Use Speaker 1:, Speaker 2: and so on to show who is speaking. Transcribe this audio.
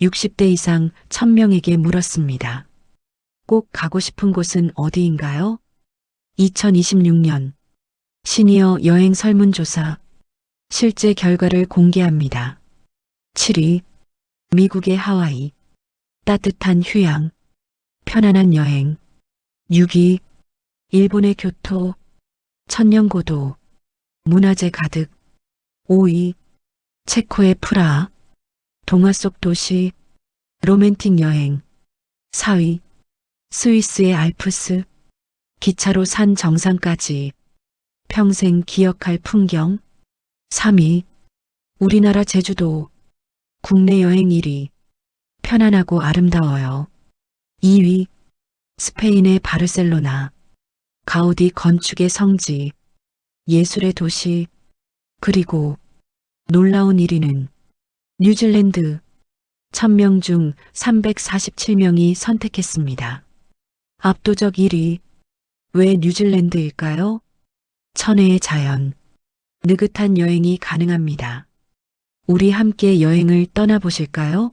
Speaker 1: 60대 이상 1000명에게 물었습니다. 꼭 가고 싶은 곳은 어디인가요? 2026년 시니어 여행 설문조사. 실제 결과를 공개합니다. 7위 미국의 하와이. 따뜻한 휴양. 편안한 여행. 6위 일본의 교토. 천년고도. 문화재 가득. 5위 체코의 프라하 동화 속 도시 로맨틱 여행 4위 스위스의 알프스 기차로 산 정상까지 평생 기억할 풍경 3위 우리나라 제주도 국내 여행 1위 편안하고 아름다워요. 2위 스페인의 바르셀로나 가우디 건축의 성지 예술의 도시 그리고 놀라운 1위는 뉴질랜드 1000명 중 347명이 선택했습니다. 압도적 1위 왜 뉴질랜드일까요? 천혜의 자연 느긋한 여행이 가능합니다. 우리 함께 여행을 떠나보실까요?